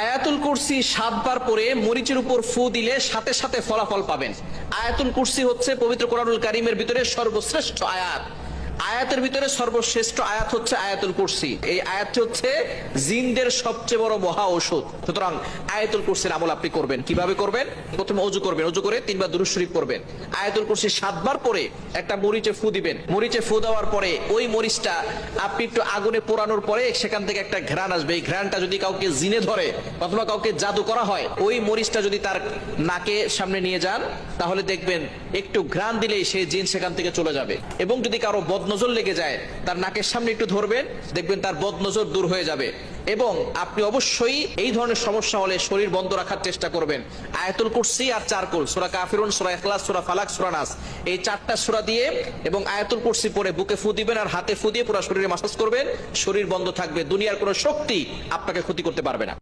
আয়াতুল কুরসি সাতবার পরে মরিচের উপর ফু দিলে সাথে সাথে ফলাফল পাবেন। আয়াতুল কুরসি হচ্ছে পবিত্র কোরআনুল কারিমের ভিতরে সর্বশ্রেষ্ঠ আয়াত। আয়াতের ভিতরে সর্বশ্রেষ্ঠ আয়াত হচ্ছে আয়াতুল কুরসি। এই আয়াতটি হচ্ছে জিনদের সবচেয়ে বড় মহা ঔষধ। সুতরাং আয়াতুল কুরসির আমল আপনি করবেন। কীভাবে করবেন? প্রথমে অজু করবেন। অজু করে তিনবার দুরুদ শরীফ করবেন আয়াতুল কুরসি সাতবার পরে একটা মরিচে ফু দিবেন। মরিচে ফু দেওয়ার পরে ওই মরিচটা আপনি একটু আগুনে পোড়ানোর পরে সেখান থেকে একটা ঘ্রাণ আসবে। এই ঘ্রাণটা যদি কাউকে জিনে ধরে অথবা কাউকে জাদু করা হয়, ওই মরিচটা যদি তার নাকে সামনে নিয়ে যান, তাহলে দেখবেন একটু ঘ্রাণ দিলেই সেই জিন সেখান থেকে চলে যাবে। এবং যদি কারও বদনজর লেগে যায়, তার নাকের সামনে একটু ধরবেন, দেখবেন তার বদনজর দূর হয়ে যাবে। এবং আপনি অবশ্যই এই ধরনের সমস্যা হলে শরীর বন্ধ রাখার চেষ্টা করবেন। আয়াতুল কুরসি আর চারকুল সুরা কাফিরুন, সুরা ইখলাস, সুরা ফালাক, সুরা নাস। এই চারটা সুরা দিয়ে এবং আয়াতুল কুরসি পরে বুকে ফু দিবেন আর হাতে ফু দিয়ে পুরো শরীরে মাসাজ করবেন, শরীর বন্ধ থাকবে, দুনিয়ার কোনো শক্তি আপনাকে ক্ষতি করতে পারবে না।